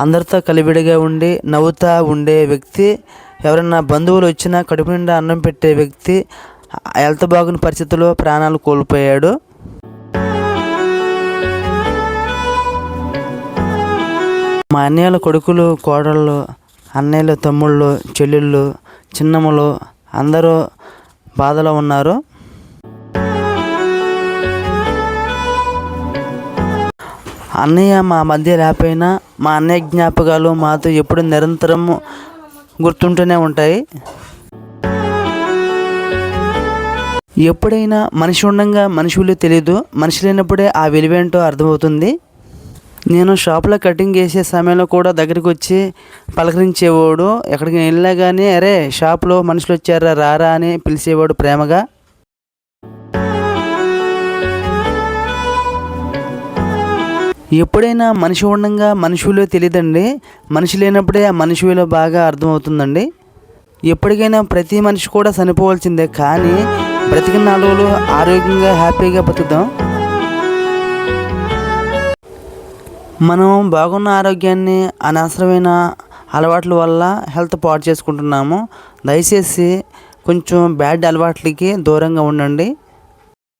అందరితో కలివిడిగా ఉండి నవ్వుతా ఉండే వ్యక్తి ఎవరైనా బంధువులు వచ్చినా కడుపు నిండా అన్నం పెట్టే వ్యక్తి హెల్త్ బాగుని పరిస్థితుల్లో ప్రాణాలు కోల్పోయాడు. మా అన్నయ్యల కొడుకులు కోడళ్ళు అన్నయ్యలు తమ్ముళ్ళు చెల్లెళ్ళు చిన్నమ్మలు అందరూ బాధలో ఉన్నారు. అన్నయ్య మా మధ్య లేకపోయినా మా అన్నయ్య జ్ఞాపకాలు మాతో ఎప్పుడు నిరంతరం గుర్తుంటూనే ఉంటాయి. ఎప్పుడైనా మనిషి ఉండగా మనుషులు తెలియదు మనిషి లేనప్పుడే ఆ విలువేంటో అర్థమవుతుంది. నేను షాప్లో కటింగ్ చేసే సమయంలో కూడా దగ్గరికి వచ్చి పలకరించేవాడు ఎక్కడికి వెళ్ళినా కానీ అరే షాప్లో మనుషులు వచ్చారా రారా అని పిలిచేవాడు ప్రేమగా. ఎప్పుడైనా మనిషి ఉండగా మనిషి విలువ తెలియదండి. మనిషి లేనప్పుడే ఆ మనిషి విలువ బాగా అర్థమవుతుందండి. ఎప్పటికైనా ప్రతి మనిషి కూడా చనిపోవాల్సిందే కానీ బ్రతికిన నాలుగులో ఆరోగ్యంగా హ్యాపీగా బతుకుదాం. మనం బాగున్న ఆరోగ్యాన్ని అనవసరమైన అలవాట్ల వల్ల హెల్త్ పాడు చేసుకుంటున్నాము. దయచేసి కొంచెం బ్యాడ్ అలవాట్లకి దూరంగా ఉండండి.